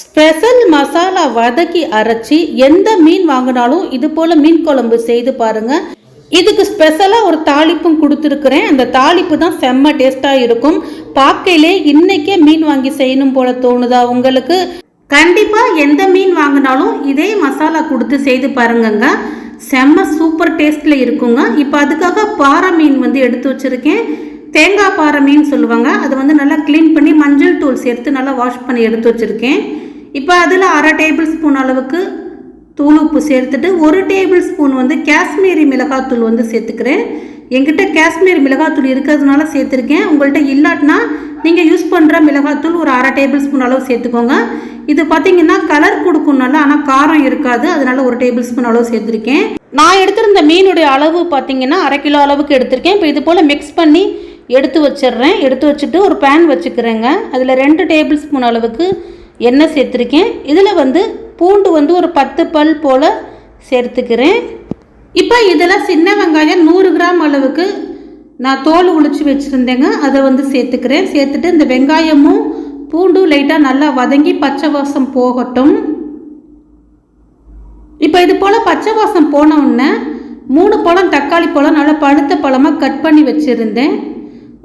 Special masala வதக்கி அரைச்சி எந்த மீன் வாங்கினாலும் இது போல் மீன் குழம்பு செய்து பாருங்க. இதுக்கு ஸ்பெஷலாக ஒரு தாளிப்பும் கொடுத்துருக்குறேன். அந்த தாளிப்பு தான் செம்ம டேஸ்ட்டாக இருக்கும். பார்க்கையிலே இன்னைக்கே மீன் வாங்கி செய்யணும் போல தோணுதா உங்களுக்கு? கண்டிப்பாக எந்த மீன் வாங்கினாலும் இதே மசாலா கொடுத்து செய்து பாருங்கங்க. செம்ம சூப்பர் டேஸ்ட்டில் இருக்குங்க. இப்போ அதுக்காக பாறை மீன் வந்து எடுத்து வச்சுருக்கேன். தேங்காய் பாறை மீன் சொல்லுவாங்க. அதை வந்து நல்லா க்ளீன் பண்ணி மஞ்சள் தூள் சேர்த்து நல்லா வாஷ் பண்ணி எடுத்து வச்சுருக்கேன். இப்போ அதில் அரை டேபிள் ஸ்பூன் அளவுக்கு தூள் உப்பு சேர்த்துட்டு ஒரு டேபிள் ஸ்பூன் வந்து காஷ்மீரி மிளகாத்தூள் வந்து சேர்த்துக்கிறேன். எங்கிட்ட காஷ்மீரி மிளகாத்தூள் இருக்கிறதுனால சேர்த்துருக்கேன். உங்கள்கிட்ட இல்லாட்டினா நீங்கள் யூஸ் பண்ணுற மிளகாத்தூள் ஒரு அரை டேபிள் ஸ்பூன் அளவு சேர்த்துக்கோங்க. இது பார்த்தீங்கன்னா கலர் கொடுக்கும் நல்லா ஆனால் காரம் இருக்காது. அதனால ஒரு டேபிள் ஸ்பூன் அளவு சேர்த்துருக்கேன். நான் எடுத்திருந்த மீனுடைய அளவு பார்த்தீங்கன்னா அரை கிலோ அளவுக்கு எடுத்திருக்கேன். இப்போ இது போல் மிக்ஸ் பண்ணி எடுத்து வச்சிடுறேன். எடுத்து வச்சுட்டு ஒரு பேன் வச்சுக்கிறேங்க. அதில் ரெண்டு டேபிள் ஸ்பூன் அளவுக்கு எண்ணெய் சேர்த்துருக்கேன்? இதில் வந்து பூண்டு வந்து ஒரு பத்து பல் போல் சேர்த்துக்கிறேன். இப்போ இதில் சின்ன வெங்காயம் நூறு கிராம் அளவுக்கு நான் தோல் உளிச்சு வச்சுருந்தேங்க. அதை வந்து சேர்த்துக்கிறேன். சேர்த்துட்டு இந்த வெங்காயமும் பூண்டும் லைட்டாக நல்லா வதங்கி பச்சை வாசம் போகட்டும். இப்போ இது போல் பச்சை வாசம் போன உடனே மூணு பழம் தக்காளி பழம் நல்லா பழுத்த பழமாக கட் பண்ணி வச்சுருந்தேன்.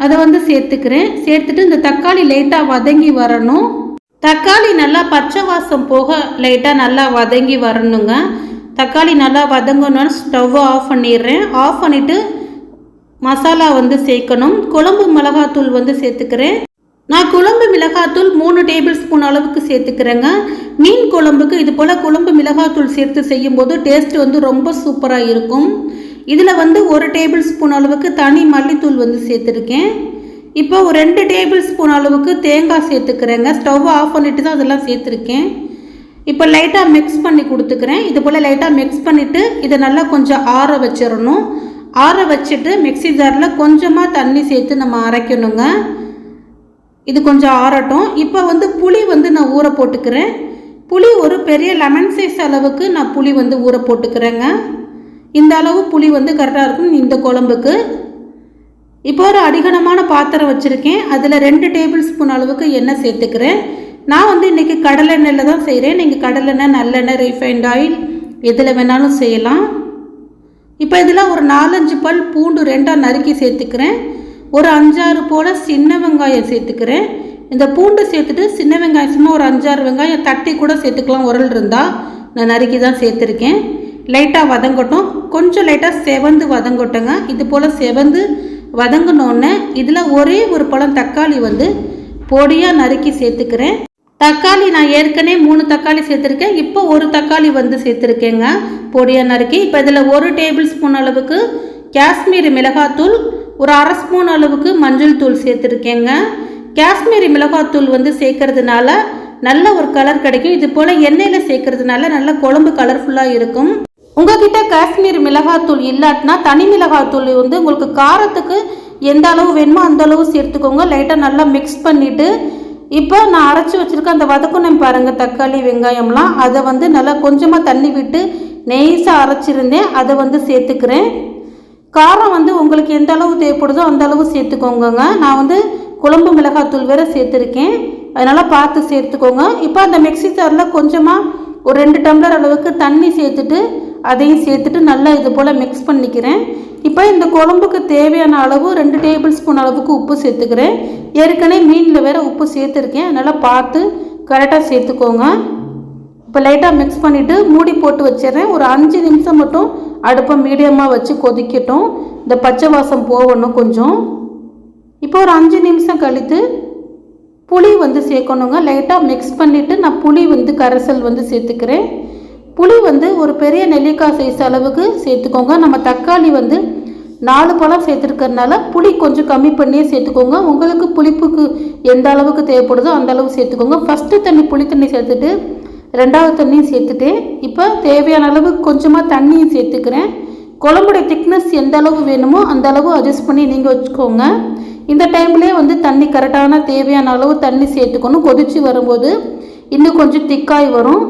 அதை வந்து சேர்த்துக்கிறேன். சேர்த்துட்டு இந்த தக்காளி லைட்டாக வதங்கி வரணும். தக்காளி நல்லா பச்சை வாசம் போக லைட்டாக நல்லா வதங்கி வரணுங்க. தக்காளி நல்லா வதங்கணும்னு ஸ்டவ்வை ஆஃப் பண்ணிடுறேன். ஆஃப் பண்ணிவிட்டு மசாலா வந்து சேர்க்கணும். குழம்பு மிளகாத்தூள் வந்து சேர்த்துக்கிறேன். நான் குழம்பு மிளகாத்தூள் மூணு டேபிள் ஸ்பூன் அளவுக்கு சேர்த்துக்கிறேங்க. மீன் குழம்புக்கு இது போல் குழம்பு மிளகாத்தூள் சேர்த்து செய்யும்போது டேஸ்ட் வந்து ரொம்ப சூப்பராக இருக்கும். இதில் வந்து ஒரு டேபிள் ஸ்பூன் அளவுக்கு தனி மல்லித்தூள் வந்து சேர்த்துருக்கேன். இப்போ ஒரு ரெண்டு டேபிள் ஸ்பூன் அளவுக்கு தேங்காய் சேர்த்துக்கிறேங்க. ஸ்டவ் ஆஃப் பண்ணிட்டு தான் அதெல்லாம் சேர்த்துருக்கேன். இப்போ லைட்டாக மிக்ஸ் பண்ணி கொடுத்துக்கிறேன். இது போல் லைட்டாக மிக்ஸ் பண்ணிவிட்டு இதை நல்லா கொஞ்சம் ஆற வச்சிடணும். ஆற வச்சுட்டு மிக்ஸி ஜாரில் கொஞ்சமாக தண்ணி சேர்த்து நம்ம அரைக்கணுங்க. இது கொஞ்சம் ஆறட்டும். இப்போ வந்து புளி வந்து நான் ஊற போட்டுக்கிறேன். புளி ஒரு பெரிய லெமன் சைஸ் அளவுக்கு நான் புளி வந்து ஊற போட்டுக்கிறேங்க. இந்த அளவு புளி வந்து கரெக்டாக இருக்கும் இந்த குழம்புக்கு. இப்போ ஒரு அடிகனமான பாத்திரம் வச்சுருக்கேன். அதில் ரெண்டு டேபிள் ஸ்பூன் அளவுக்கு எண்ணெய் சேர்த்துக்கிறேன். நான் வந்து இன்றைக்கி கடலெண்ணெயில் தான் செய்கிறேன் நீங்கள் கடலெண்ணெய் நல்லெண்ணெய் ரீஃபைண்ட் ஆயில் எதில் வேணாலும் செய்யலாம். இப்போ இதில் ஒரு நாலஞ்சு பல் பூண்டு ரெண்டாக நறுக்கி சேர்த்துக்கிறேன். ஒரு அஞ்சாறு போல் சின்ன வெங்காயம் சேர்த்துக்கிறேன். இந்த பூண்டு சேர்த்துட்டு சின்ன வெங்காயம் சும்மா ஒரு அஞ்சாறு வெங்காயம் தட்டி கூட சேர்த்துக்கலாம். உரல் இருந்தால் நான் நறுக்கி தான் சேர்த்துருக்கேன். லைட்டாக வதங்கட்டும். கொஞ்சம் லைட்டாக செவந்து வதங்கட்டுங்க. இது போல் செவந்து வதங்கினோடனே இதில் ஒரே ஒரு பழம் தக்காளி வந்து பொடியாக நறுக்கி சேர்த்துக்கிறேன். தக்காளி நான் ஏற்கனவே மூணு தக்காளி சேர்த்துருக்கேன். இப்போ ஒரு தக்காளி வந்து சேர்த்துருக்கேங்க. பொடியாக நறுக்கி. இப்போ இதில் ஒரு டேபிள் ஸ்பூன் அளவுக்கு காஷ்மீரி மிளகாத்தூள் ஒரு அரை ஸ்பூன் அளவுக்கு மஞ்சள் தூள் சேர்த்துருக்கேங்க. காஷ்மீரி மிளகாத்தூள் வந்து சேர்க்கறதுனால நல்ல ஒரு கலர் கிடைக்கும். இது போல் எண்ணெயில் சேர்க்கறதுனால நல்ல குழம்பு கலர்ஃபுல்லாக இருக்கும். உங்ககிட்ட காஷ்மீர் மிளகாத்தூள் இல்லாட்டினா தனி மிளகாத்தூள் வந்து உங்களுக்கு காரத்துக்கு எந்த அளவு வேணுமோ அந்த அளவு சேர்த்துக்கோங்க. லைட்டாக நல்லா மிக்ஸ் பண்ணிவிட்டு இப்போ நான் அரைச்சி வச்சுருக்க அந்த வதக்குனம் பாருங்கள் தக்காளி வெங்காயம்லாம். அதை வந்து நல்லா கொஞ்சமாக தண்ணி விட்டு நெய்ஸாக அரைச்சிருந்தேன். அதை வந்து சேர்த்துக்கிறேன். காரம் வந்து உங்களுக்கு எந்த அளவு தேவைப்படுதோ அந்த அளவு சேர்த்துக்கோங்கங்க. நான் வந்து குழம்பு மிளகாத்தூள் வேறு சேர்த்துருக்கேன். அதனால் பார்த்து சேர்த்துக்கோங்க. இப்போ அந்த மிக்ஸி ஜாரில் கொஞ்சமாக ஒரு ரெண்டு டம்ளர் அளவுக்கு தண்ணி சேர்த்துட்டு அதையும் சேர்த்துட்டு நல்லா இது போல் மிக்ஸ் பண்ணிக்கிறேன். இப்போ இந்த குழம்புக்கு தேவையான அளவு ரெண்டு டேபிள் ஸ்பூன் அளவுக்கு உப்பு சேர்த்துக்கிறேன். ஏற்கனவே மீனில் வேற உப்பு சேர்த்துருக்கேன். அதனால் பார்த்து கரெக்டாக சேர்த்துக்கோங்க. இப்போ லைட்டாக மிக்ஸ் பண்ணிவிட்டு மூடி போட்டு வச்சிடுறேன். ஒரு அஞ்சு நிமிஷம் மட்டும் அடுப்பை மீடியமாக வச்சு கொதிக்கட்டும். இந்த பச்சை வாசம் போகணும் கொஞ்சம். இப்போ ஒரு அஞ்சு நிமிஷம் கழித்து புளி வந்து சேர்க்கணுங்க. லைட்டாக மிக்ஸ் பண்ணிவிட்டு நான் புளி வந்து கரைசல் வந்து சேர்த்துக்கிறேன். புளி வந்து ஒரு பெரிய நெல்லிக்காய் சைஸ் அளவுக்கு சேர்த்துக்கோங்க. நம்ம தக்காளி வந்து நாலு பழம் சேர்த்துருக்கறனால புளி கொஞ்சம் கம்மி பண்ணியே சேர்த்துக்கோங்க. உங்களுக்கு புளிப்புக்கு எந்த அளவுக்கு தேவைப்படுதோ அந்த அளவு சேர்த்துக்கோங்க. ஃபஸ்ட்டு தண்ணி புளி தண்ணி சேர்த்துட்டு ரெண்டாவது தண்ணியும் சேர்த்துட்டு இப்போ தேவையான அளவுக்கு கொஞ்சமாக தண்ணியும் சேர்த்துக்கிறேன். குழம்புடைய திக்னஸ் எந்த அளவு வேணுமோ அந்த அளவு அட்ஜஸ்ட் பண்ணி நீங்கள் வச்சுக்கோங்க. இந்த டைம்லேயே வந்து தண்ணி கரெக்டான தேவையான அளவு தண்ணி சேர்த்துக்கணும். கொதித்து வரும்போது இன்னும் கொஞ்சம் திக்காய் வரும்.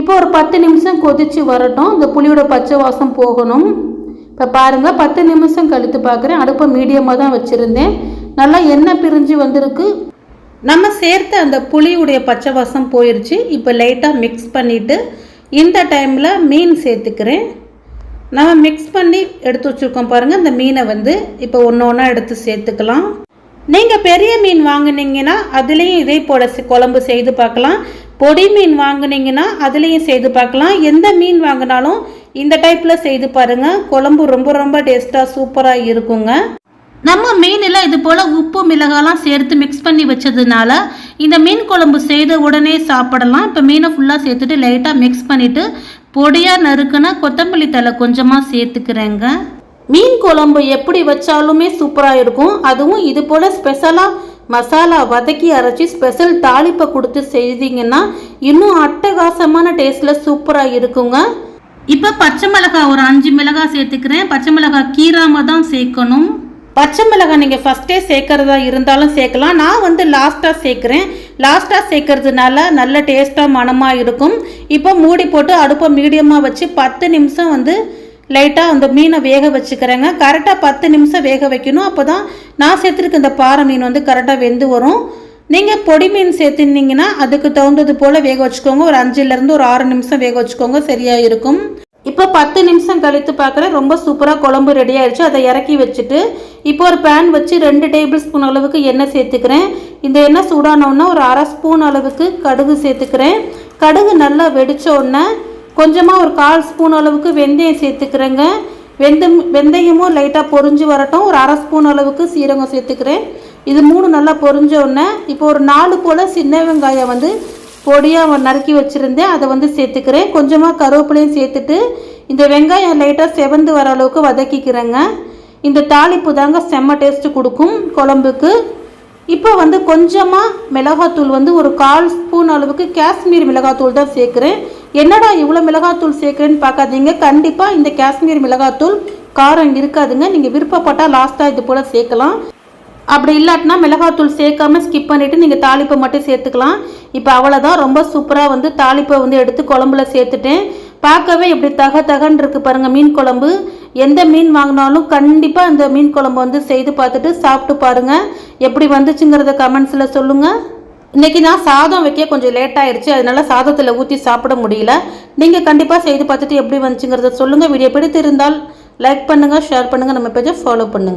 இப்போ ஒரு பத்து நிமிஷம் கொதித்து வரட்டும். இந்த புளியோட பச்சை வாசம் போகணும். இப்போ பாருங்கள் பத்து நிமிஷம் கழித்து பார்க்குறேன். அடுப்பை மீடியமாக தான் வச்சுருந்தேன். நல்லா எண்ணெய் பிரிஞ்சு வந்திருக்கு. நம்ம சேர்த்த அந்த புளியுடைய பச்சை வாசம் போயிடுச்சு இப்போ லைட்டாக மிக்ஸ் பண்ணிவிட்டு இந்த டைமில் மீன் சேர்த்துக்கிறேன். நம்ம மிக்ஸ் பண்ணி எடுத்து வச்சுருக்கோம் பாருங்கள் இந்த மீனை வந்து இப்போ ஒன்று ஒன்றா எடுத்து சேர்த்துக்கலாம். நீங்கள் பெரிய மீன் வாங்கினீங்கன்னா அதுலேயும் இதே போல் குழம்பு செய்து பார்க்கலாம். பொடி மீன் வாங்கினீங்கன்னா அதுலேயும் செய்து பார்க்கலாம். எந்த மீன் வாங்கினாலும் இந்த டைப்பில் செய்து பாருங்கள் குழம்பு ரொம்ப ரொம்ப டேஸ்ட்டாக சூப்பராக இருக்குங்க. நம்ம மீனில் இது போல் உப்பு மிளகாலாம் சேர்த்து மிக்ஸ் பண்ணி வச்சதுனால இந்த மீன் குழம்பு செய்த உடனே சாப்பிடலாம். இப்போ மீனை ஃபுல்லாக சேர்த்துட்டு லைட்டாக மிக்ஸ் பண்ணிவிட்டு பொடியாக நறுக்குன்னா கொத்தமல்லி தழை கொஞ்சமாக சேர்த்துக்கிறேங்க. மீன் குழம்பு எப்படி வச்சாலுமே சூப்பராக இருக்கும். அதுவும் இது போல் ஸ்பெஷலாக மசாலா வதக்கி அரைச்சி ஸ்பெஷல் தாளிப்பை கொடுத்து செய்தீங்கன்னா இன்னும் அட்டகாசமான டேஸ்ட்டில் சூப்பராக இருக்குங்க. இப்போ பச்சை மிளகாய் ஒரு அஞ்சு மிளகாய் சேர்த்துக்கிறேன். பச்சை மிளகாய் கீராம தான் சேர்க்கணும். பச்சை மிளகாய் நீங்கள் ஃபஸ்ட்டே சேர்க்கறதா இருந்தாலும் சேர்க்கலாம். நான் வந்து லாஸ்ட்டாக சேர்க்குறேன். லாஸ்ட்டாக சேர்க்கறதுனால நல்ல டேஸ்ட்டாக மணமாக இருக்கும். இப்போ மூடி போட்டு அடுப்பை மீடியமாக வச்சு பத்து நிமிஷம் வந்து லைட்டாக அந்த மீனை வேக வச்சுக்கிறேங்க. கரெக்டாக பத்து நிமிஷம் வேக வைக்கணும். அப்போ தான் நான் சேர்த்துருக்க இந்த பாறை மீன் வந்து கரெக்டாக வெந்து வரும். நீங்கள் பொடி மீன் சேர்த்துனீங்கன்னா அதுக்கு தகுந்தது போல் வேக வச்சுக்கோங்க. ஒரு அஞ்சுலேருந்து ஒரு ஆறு நிமிஷம் வேக வச்சுக்கோங்க. சரியாக இருக்கும். இப்போ பத்து நிமிஷம் கழித்து பார்க்குறேன். ரொம்ப சூப்பராக குழம்பு ரெடி ஆயிடுச்சு அதை இறக்கி வச்சுட்டு இப்போ ஒரு பேன் வச்சு ரெண்டு டேபிள் ஸ்பூன் அளவுக்கு எண்ணெய் சேர்த்துக்கிறேன். இந்த எண்ணெய் சூடானோன்னா ஒரு அரை ஸ்பூன் அளவுக்கு கடுகு சேர்த்துக்கிறேன். கடுகு நல்லா வெடித்த உடனே கொஞ்சமாக ஒரு கால் ஸ்பூன் அளவுக்கு வெந்தயம் சேர்த்துக்கிறேங்க. வெந்தம் வெந்தயமும் லைட்டாக பொரிஞ்சு வரட்டும். ஒரு அரை ஸ்பூன் அளவுக்கு சீரகம் சேர்த்துக்கிறேன். இது மூணு நல்லா பொரிஞ்ச உடனே இப்போ ஒரு நாலு போல் சின்ன வெங்காயம் வந்து பொடியாக நறுக்கி வச்சுருந்தேன். அதை வந்து சேர்த்துக்கிறேன். கொஞ்சமாக கருவேப்பிலையும் சேர்த்துட்டு இந்த வெங்காயம் லைட்டாக செவந்து வர அளவுக்கு வதக்கிக்கிறேங்க. இந்த தாளிப்பு தாங்க செம்ம டேஸ்ட்டு கொடுக்கும் குழம்புக்கு. இப்போ வந்து கொஞ்சமாக மிளகாத்தூள் வந்து ஒரு கால் ஸ்பூன் அளவுக்கு காஷ்மீர் மிளகாத்தூள் தான் சேர்க்குறேன். என்னடா இவ்வளோ மிளகாத்தூள் சேர்க்குறேன்னு பார்க்காதீங்க. கண்டிப்பாக இந்த காஷ்மீர் மிளகாத்தூள் காரம் இருக்காதுங்க. நீங்கள் விருப்பப்பட்டால் லாஸ்ட்டாக இது போல் சேர்க்கலாம். அப்படி இல்லாட்டினா மிளகாத்தூள் சேர்க்காம ஸ்கிப் பண்ணிவிட்டு நீங்கள் தாளிப்பை மட்டும் சேர்த்துக்கலாம். இப்போ அவ்வளோதான் ரொம்ப சூப்பராக வந்து தாளிப்பை வந்து எடுத்து குழம்புல சேர்த்துட்டேன். பார்க்கவே இப்படி தக தகன்னு இருக்கு பாருங்கள் மீன் குழம்பு. எந்த மீன் வாங்கினாலும் கண்டிப்பாக அந்த மீன் குழம்பு வந்து செய்து பார்த்துட்டு சாப்பிட்டு பாருங்கள் எப்படி வந்துச்சுங்கிறத கமெண்ட்ஸில் சொல்லுங்கள் இன்றைக்கி நான் சாதம் வைக்க கொஞ்சம் லேட் ஆயிருச்சு. அதனால சாதத்தில் ஊற்றி சாப்பிட முடியல. நீங்கள் கண்டிப்பாக செய்து பார்த்துட்டு எப்படி வந்துச்சுங்கிறத சொல்லுங்கள் வீடியோ பிடித்திருந்தால் லைக் பண்ணுங்கள் ஷேர் பண்ணுங்கள் நம்ம பேஜை ஃபாலோ பண்ணுங்கள்